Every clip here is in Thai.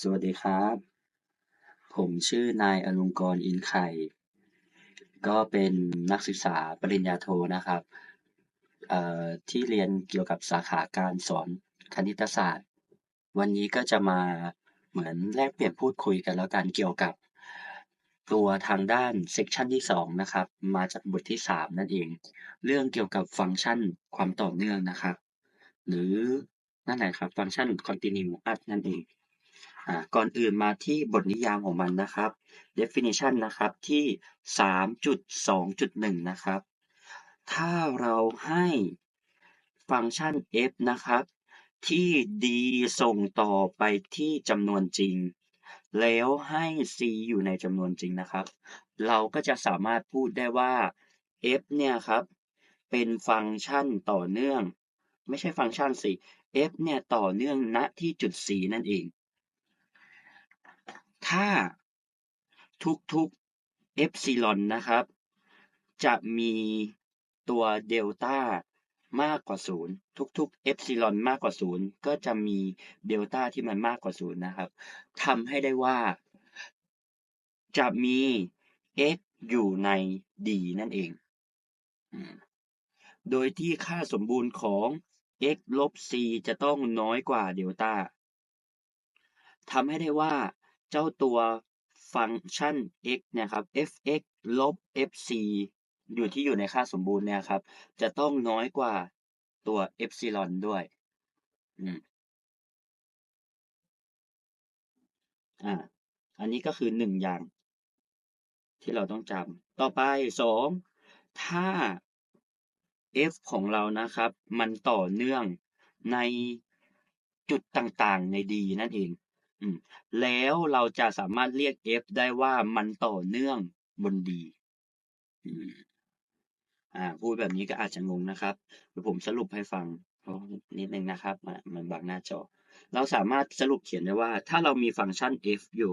สวัสดีครับ ผมชื่อนายอลงกรณ์ อินไข่ ก็เป็นนักศึกษาปริญญาโทนะครับ เอ่อ ที่เรียนเกี่ยวกับสาขาการสอนคณิตศาสตร์ วันนี้ก็จะมาเหมือนแลกเปลี่ยนพูดคุยกันแล้วกันเกี่ยวกับตัวทางด้านเซกชันที่สองนะครับ มาจากบทที่สามนั่นเอง เรื่องเกี่ยวกับฟังก์ชันความต่อเนื่องนะครับ หรือ นั่นแหละครับ ฟังก์ชัน continuous นั่นเองอ่าก่อนอื่นมาที่บทนิยามของมันนะครับ definition นะครับที่ 3.2.1 นะครับ ถ้าเราให้ฟังก์ชัน f นะครับ ที่ d ส่งต่อไปที่จำนวนจริง แล้วให้ c อยู่ในจำนวนจริงนะครับ เราก็จะสามารถพูดได้ว่า f เนี่ยครับ เป็นฟังก์ชันต่อเนื่อง ไม่ใช่ฟังก์ชันสิ f เนี่ยต่อเนื่องณที่จุด c นั่นเองถ้าทุกๆเอปซิลอนนะครับ จะมีตัวเดลต้ามากกว่าศูนย์ทุกๆเอปซิลอนมากกว่าศูนย์ก็จะมีเดลต้าที่มันมากกว่าศูนย์นะครับทำให้ได้ว่า จะมี x อยู่ใน d นั่นเอง โดยที่ค่าสมบูรณ์ของ x ลบ c จะต้องน้อยกว่าเดลต้าทำให้ได้ว่าเจ้าตัวฟังก์ชัน x นี่ยครับ f(x) ลบ f(c) อยู่ที่อยู่ในค่าสมบูรณ์เนี่ยครับ จะต้องน้อยกว่าตัวเอปซิลอนด้วยอืมอ่า อันนี้ก็คือหนึ่งอย่าง ที่เราต้องจำต่อไปสองถ้า f ของเรานะครับ มันต่อเนื่องในจุดต่างๆใน D นั่นเองแล้วเราจะสามารถเรียก f ได้ว่ามันต่อเนื่องบน D อ่าพูดแบบนี้ก็อาจจะงงนะครับเดี๋ยวผมสรุปให้ฟังนิดนึงนะครับ มันบังหน้าจอ เราสามารถสรุปเขียนได้ว่า ถ้าเรามีฟังก์ชัน f อยู่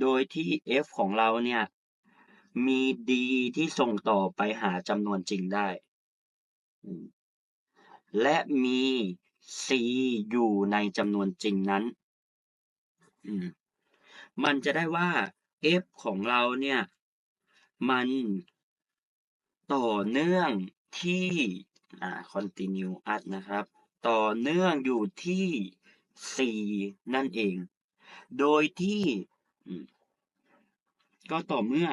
โดยที่ f ของเราเนี่ย มี d ที่ส่งต่อไปหาจำนวนจริงได้ และมี c อยู่ในจำนวนจริงนั้น มันจะได้ว่า f ของเราเนี่ย มันต่อเนื่องที่อ่า continuous นะครับ ต่อเนื่องอยู่ที่ c นั่นเอง โดยที่ ก็ต่อเมื่อ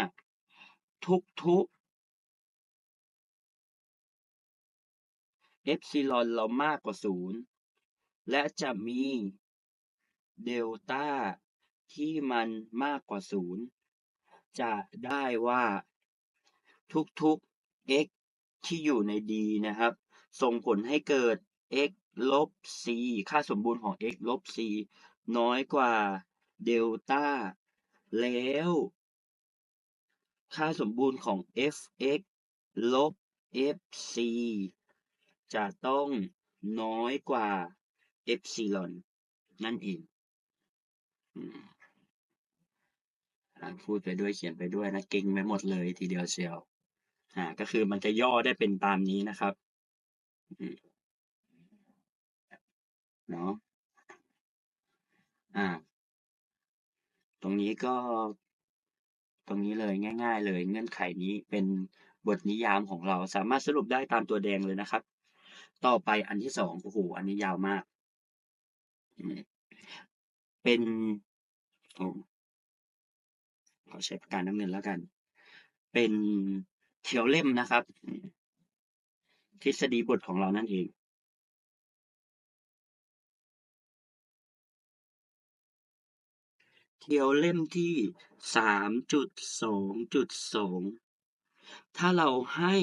ทุกๆเอปซิลอนเรามากกว่าศูนย์และจะมีเดลต้าที่มันมากกว่าศูนย์จะได้ว่าทุกๆ x ที่อยู่ใน D นะครับ ส่งผลให้เกิด x ลบ c ค่าสมบูรณ์ของ x ลบ c น้อยกว่าเดลต้าแล้ว ค่าสมบูรณ์ของ f(x) ลบ f(c) จะต้องน้อยกว่า เอปซิลอนนั่นเองอพูดไปด้วยเขียนไปด้วยนะเก่งไปหมดเลยทีเดียวเชียวอ่าก็คือมันจะย่อได้เป็นตามนี้นะครับเนาะอ่า ตรงนี้ก็ ตรงนี้เลยง่าย ๆ เลยเงื่อนไขนี้เป็นบทนิยามของเราสามารถสรุปได้ตามตัวแดงเลยนะครับ ต่อไปอันที่สองโอ้โหอันนี้ยาวมาก เป็นขอใช้ปากกาน้ำเงินแล้วกัน เป็นเทียวเล่มนะครับ ทฤษฎีบทของเรานั่นเอง เทียวเล่มที่สามจุดสองจุดสองถ้าเราให้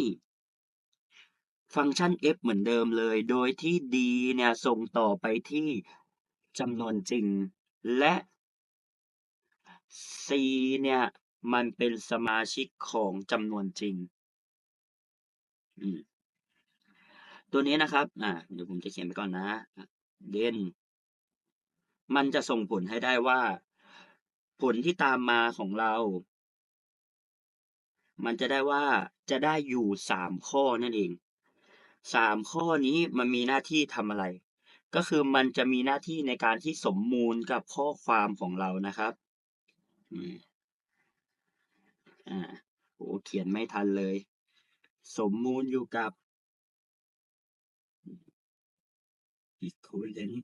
ฟังก์ชัน f เหมือนเดิมเลย โดยที่ d เนี่ยส่งต่อไปที่จำนวนจริง และ c เนี่ย มันเป็นสมาชิกของจำนวนจริง ตัวนี้นะครับ อ่าเดี๋ยวผมจะเขียนไปก่อนนะ เดนมันจะส่งผลให้ได้ว่า ผลที่ตามมาของเรา มันจะได้ว่าจะได้อยู่สามข้อนั่นเองสามข้อนี้มันมีหน้าที่ทำอะไร ก็คือมันจะมีหน้าที่ในการที่สมมูลกับข้อความของเรานะครับอือ่าโอ้เขียนไม่ทันเลย สมมูลอยู่กับ equivalent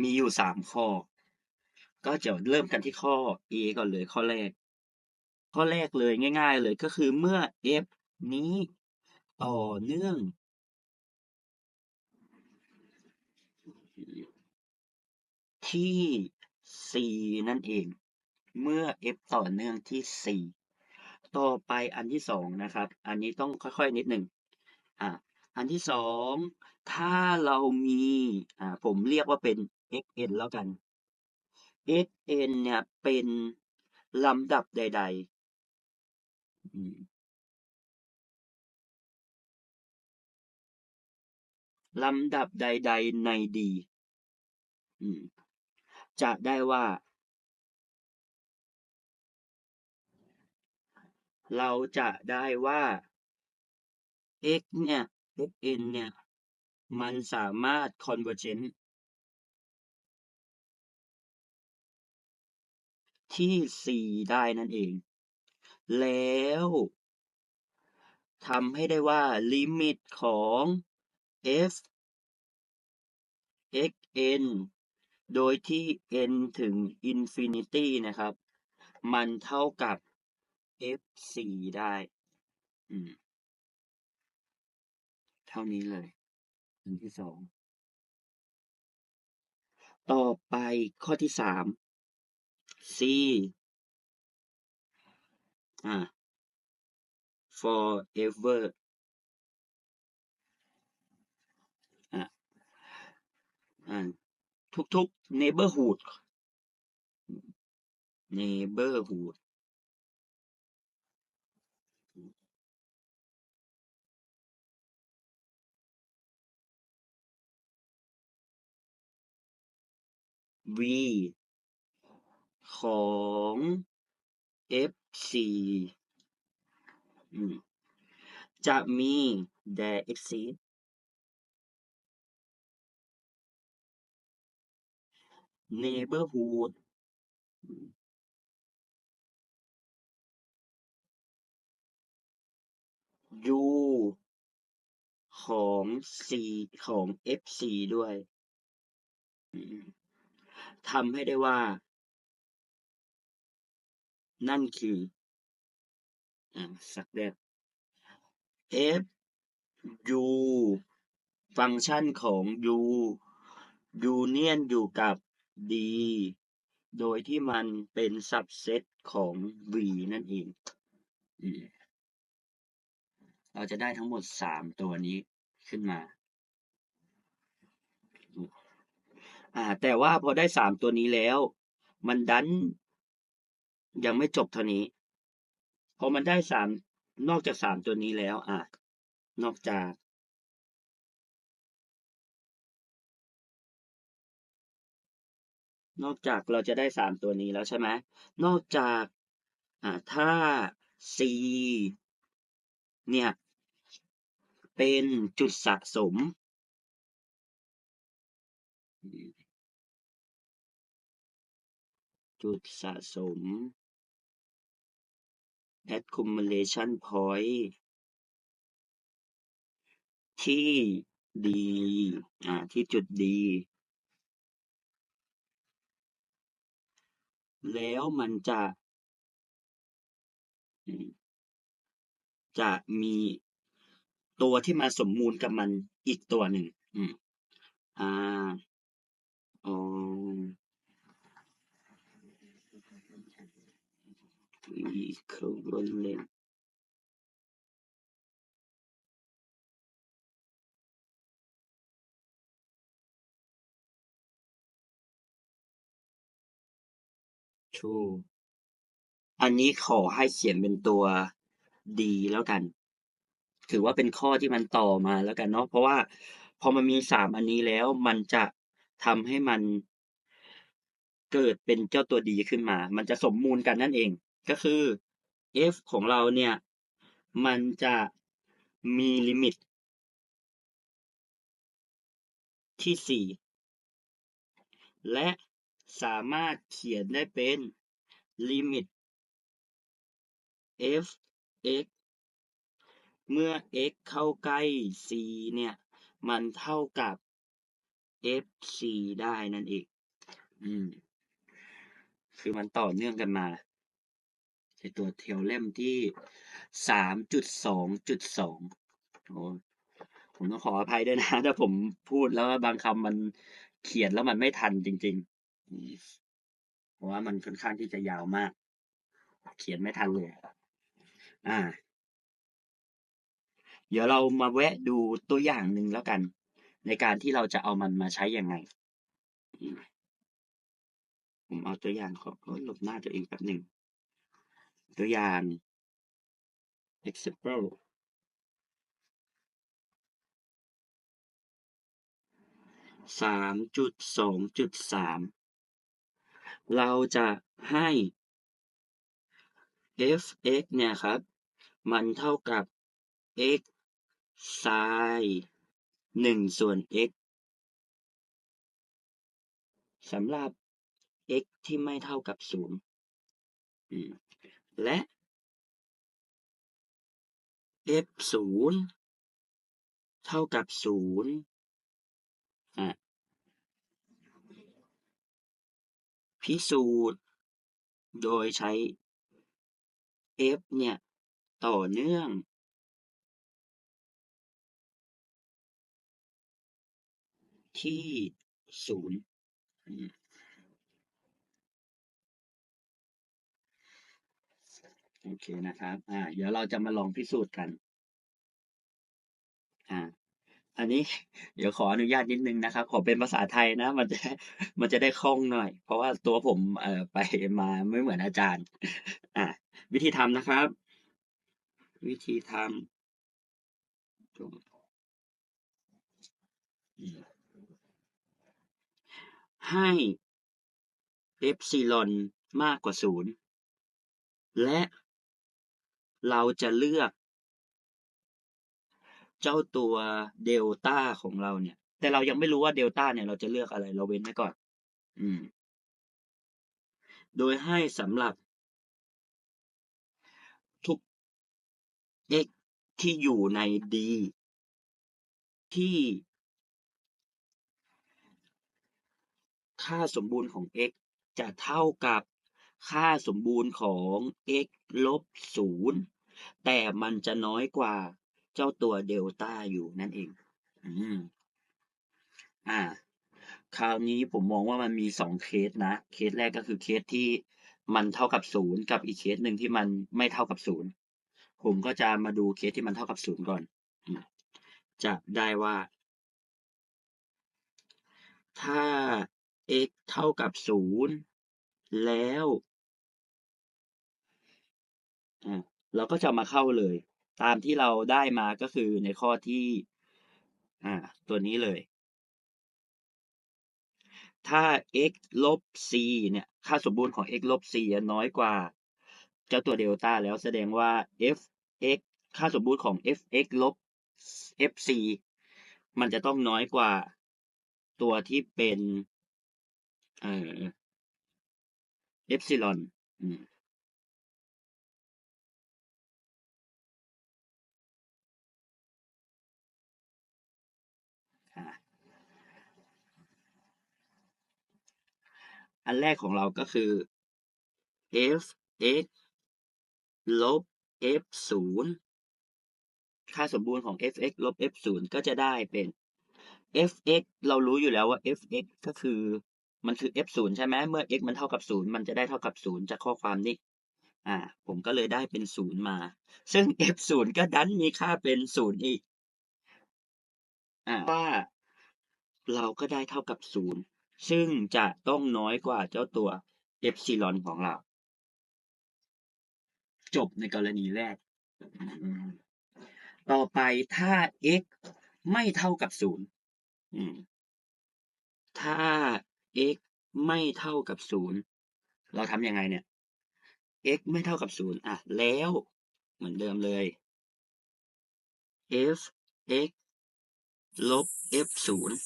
มีอยู่สามข้อ ก็จะเริ่มกันที่ข้อ A ก่อนเลยข้อแรก ข้อแรกเลยง่าย ๆ เลยก็คือเมื่อ f นี้ต่อเนื่อง ที่ c นั่นเอง เมื่อ f ต่อเนื่องที่ c ต่อไปอันที่สองนะครับ อันนี้ต้องค่อย ๆ นิดหนึ่งอ่าอันที่สองถ้าเรามีอ่าผมเรียกว่าเป็น xn แล้วกัน xn เนี่ยเป็นลำดับใดๆอืลำดับใด ๆ ใน D อืมจะได้ว่า เราจะได้ว่า x เนี่ย xn เนี่ย มันสามารถ convergent ที่ c ได้นั่นเอง แล้วทำให้ได้ว่าลิมิตของ f xn โดยที่ n ถึงอินฟินิตีนะครับ มันเท่ากับ f4 ได้ เท่านี้เลยอันที่สอง ต่อไปข้อที่สาม c อ่า forever อะอ่าทุกๆ neighborhood neighborhood วี ของ f4 อืมจะมี there exist neighborhood ยูของ c ของ f4 ด้วยทำให้ได้ว่า นั่นคืออ่าสักแรก f u ฟังก์ชันของ u ยูเนียนอยู่กับ d โดยที่มันเป็น subset ของ v นั่นเอง เราจะได้ทั้งหมดสามตัวนี้ขึ้นมา อ่า แต่ว่าพอได้สามตัวนี้แล้ว มันดัน ยังไม่จบเท่านี้พอมันได้สามนอกจากสามตัวนี้แล้วอะนอกจาก นอกจากเราจะได้สามตัวนี้แล้วใช่ไหมนอกจากอ่าถ้า C เนี่ย เป็นจุดสะสม จุดสะสม accumulation point ที่ D อ่า ที่จุด D แล้วมันจะ จะมีตัวที่มาสมมูลกับมันอีกตัวหนึ่ง อืม อ่า อ๋อ equivalent ถูอันนี้ขอให้เขียนเป็นตัว D แล้วกัน ถือว่าเป็นข้อที่มันต่อมาแล้วกันเนาะ เพราะว่าพอมันมีสามอันนี้แล้วมันจะทำให้มันเกิดเป็นเจ้าตัว D ขึ้นมา มันจะสมมูลกันนั่นเอง ก็คือ f ของเราเนี่ย มันจะมีลิมิต ที่ 4 และสามารถเขียนได้เป็นลิมิต f x เมื่อ x เข้าใกล้ c เนี่ย มันเท่ากับ f c ได้นั่นเอง อืม คือมันต่อเนื่องกันมา ในตัวเทอเลมที่3.2.2โอ้ผมต้องขออภัยด้วยนะถ้าผมพูดแล้วบางคำมันเขียนแล้วมันไม่ทันจริงๆเพราะว่ามันค่อนข้างที่จะยาวมาก เขียนไม่ทันเลย อ่า เดี๋ยวเรามาแวะดูตัวอย่างหนึ่งแล้วกัน ในการที่เราจะเอามันมาใช้ยังไง ผมเอาตัวอย่างขอขอหลบหน้าตัวเองแป๊บหนึ่ง ตัวอย่าง example สามจุดสองจุดสามเราจะให้ f(x) เนี่ยครับ มันเท่ากับ x sin หนึ่งส่วน x สำหรับ x ที่ไม่เท่ากับศูนย์อืม และ f ศูนย์เท่ากับศูนย์อะพิสูจน์ โดยใช้ f เนี่ย ต่อเนื่องที่ศูนย์อืม โอเคนะครับ อ่า เดี๋ยวเราจะมาลองพิสูจน์กัน อ่า อันนี้ เดี๋ยวขออนุญาตนิดนึงนะครับ ขอเป็นภาษาไทยนะ มันจะ มันจะได้คล่องหน่อย เพราะว่าตัวผมเอ่อไปมาไม่เหมือนอาจารย์ อ่า วิธีทำนะครับ วิธีทำให้เอฟซีลอนมากกว่าศูนย์และ เราจะเลือก เจ้าตัวเดลต้าของเราเนี่ย แต่เรายังไม่รู้ว่าเดลต้าเนี่ยเราจะเลือกอะไร เราเว้นไว้ก่อน อืม โดยให้สำหรับ ทุก x ที่อยู่ใน D ที่ค่าสมบูรณ์ของ x จะเท่ากับ ค่าสมบูรณ์ของ x ลบศูนย์แต่มันจะน้อยกว่าเจ้าตัวเดลต้าอยู่นั่นเอง อืมอ่า คราวนี้ผมมองว่ามันมีสองเคสนะ เคสแรกก็คือเคสที่มันเท่ากับศูนย์กับอีกเคสหนึ่งที่มันไม่เท่ากับศูนย์ผมก็จะมาดูเคสที่มันเท่ากับศูนย์ก่อน จะได้ว่า ถ้า x เท่ากับศูนย์แล้ว อ่าเราก็จะมาเข้าเลย ตามที่เราได้มาก็คือในข้อที่ อ่า ตัวนี้เลย ถ้า x ลบ c เนี่ย ค่าสมบูรณ์ของ x ลบ c อะน้อยกว่า เจ้าตัวเดลต้าแล้วแสดงว่า f x ค่าสมบูรณ์ของ f x ลบ f c มันจะต้องน้อยกว่าตัวที่เป็น เอ่อเอฟซิลอน อืม อันแรกของเราก็คือ f x ลบ f ศูนย์ค่าสมบูรณ์ของ f x ลบ f ศูนย์ก็จะได้เป็น f x เรารู้อยู่แล้วว่า f x ก็คือมันคือ f ศูนย์ใช่ไหมเมื่อ x มันเท่ากับศูนย์มันจะได้เท่ากับศูนย์จากข้อความนี้ อ่า ผมก็เลยได้เป็นศูนย์มา ซึ่ง f ศูนย์ก็ดันมีค่าเป็นศูนย์อีก อ่าว่าเราก็ได้เท่ากับศูนย์ ซึ่งจะต้องน้อยกว่าเจ้าตัวเอฟซิลอนของเรา จบในกรณีแรก ต่อไปถ้า x ไม่เท่ากับศูนย์ถ้า x ไม่เท่ากับศูนย์เราทำยังไงเนี่ย x ไม่เท่ากับศูนย์อะ แล้วเหมือนเดิมเลย f x ลบ f ศูนย์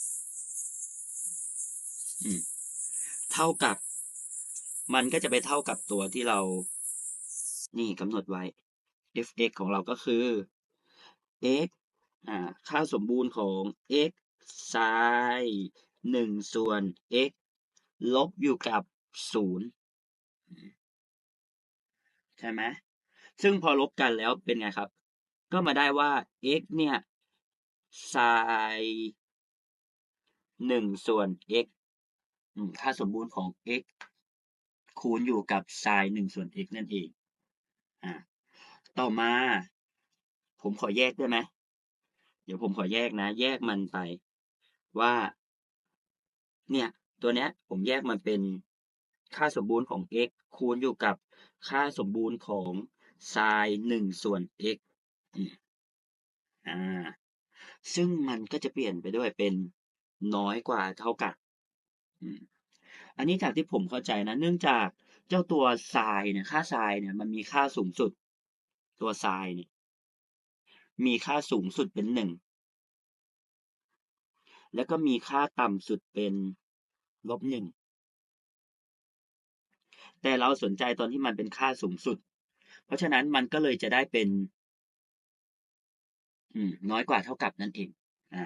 เท่ากับ มันก็จะไปเท่ากับตัวที่เรา นี่กำหนดไว้ f(x) ของเราก็คือ x อ่า ค่าสมบูรณ์ของ x sin 1ส่วน x ลบอยู่กับ0ใช่ไหมซึ่งพอลบกันแล้วเป็นไงครับ ก็มาได้ว่า x เนี่ย sin 1ส่วน x อืม ค่าสมบูรณ์ของ x คูณอยู่กับ sin 1ส่วน x นั่นเอง อ่า ต่อมา ผมขอแยกได้ไหม เดี๋ยวผมขอแยกนะ แยกมันไปว่า เนี่ย ตัวเนี้ย ผมแยกมันเป็นค่าสมบูรณ์ของ x คูณอยู่กับค่าสมบูรณ์ของ sin 1ส่วน x อืมอ่า ซึ่งมันก็จะเปลี่ยนไปด้วยเป็นน้อยกว่าเท่ากับ อันนี้จากที่ผมเข้าใจนะ เนื่องจากเจ้าตัว sin เนี่ยค่า sin เนี่ยมันมีค่าสูงสุด ตัว sin เนี่ยมีค่าสูงสุดเป็น1แล้วก็มีค่าต่ำสุดเป็น -1 แต่เราสนใจตอนที่มันเป็นค่าสูงสุด เพราะฉะนั้นมันก็เลยจะได้เป็นอืมน้อยกว่าเท่ากับนั่นเอง อ่า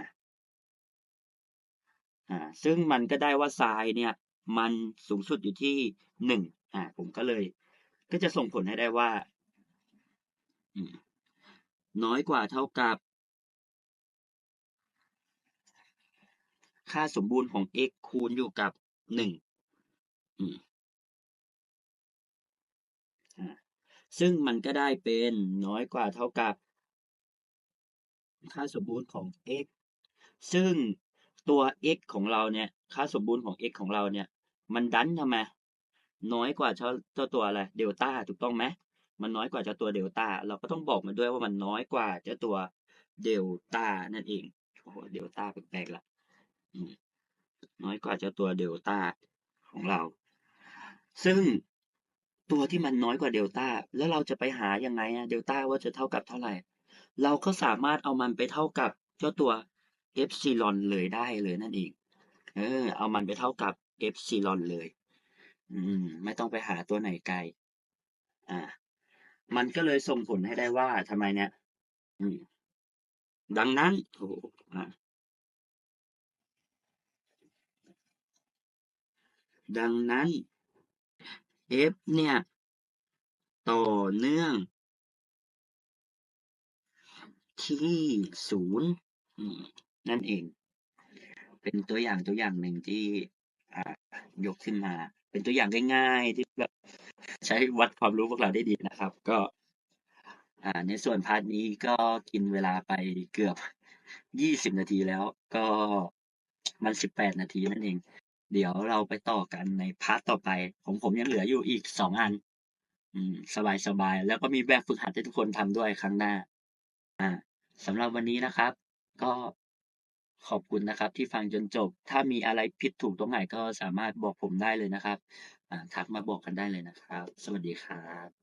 อ่าซึ่งมันก็ได้ว่า sin เนี่ยมันสูงสุดอยู่ที่1อ่าผมก็เลย ก็จะส่งผลให้ได้ว่า น้อยกว่าเท่ากับ ค่าสมบูรณ์ของ x คูณอยู่กับ1อืมอ่าซึ่งมันก็ได้เป็นน้อยกว่าเท่ากับ ค่าสมบูรณ์ของ x ซึ่ง ตัว x ของเราเนี่ย ค่าสมบูรณ์ของ x ของเราเนี่ย มันดันทำไมน้อยกว่าเจ้าเจ้าตัวอะไรเดลต้าถูกต้องไหมมันน้อยกว่าเจ้าตัวเดลต้าเราก็ต้องบอกมันด้วยว่ามันน้อยกว่าเจ้าตัวเดลต้านั่นเองโอ้โฮเดลต้าแปลกๆล้วอืมน้อยกว่าเจ้าตัวเดลต้าของเรา ซึ่งตัวที่มันน้อยกว่าเดลต้าแล้วเราจะไปหายังไงอะเดลต้าว่าจะเท่ากับเท่าไหร่ เราก็สามารถเอามันไปเท่ากับเจ้าตัว เอปซิลอนเลยได้เลยนั่นเอง เออ เอามันไปเท่ากับเอปซิลอนเลย อืม ไม่ต้องไปหาตัวไหนไกล อ่า มันก็เลยส่งผลให้ได้ว่าทำไมเนี่ย อืม ดังนั้นโอ้โฮอ่าดังนั้น f เนี่ย ต่อเนื่อง ที่0อืม นั่นเอง เป็นตัวอย่างตัวอย่างหนึ่งที่ยกขึ้นมา เป็นตัวอย่างง่าย ๆ ที่แบบใช้วัดความรู้พวกเราได้ดีนะครับ ก็ในส่วนพาร์ตนี้ก็กินเวลาไปเกือบ20นาทีแล้ว ก็มัน18นาทีนั่นเอง เดี๋ยวเราไปต่อกันในพาร์ตต่อไป ของผมยังเหลืออยู่อีก2อันอืมสบายๆแล้วก็มีแบบฝึกหัดให้ทุกคนทำด้วยครั้งหน้า อ่าสำหรับวันนี้นะครับ ก็ ขอบคุณนะครับที่ฟังจนจบ ถ้ามีอะไรผิดถูกตรงไหนก็สามารถบอกผมได้เลยนะครับ ทักมาบอกกันได้เลยนะครับ สวัสดีครับ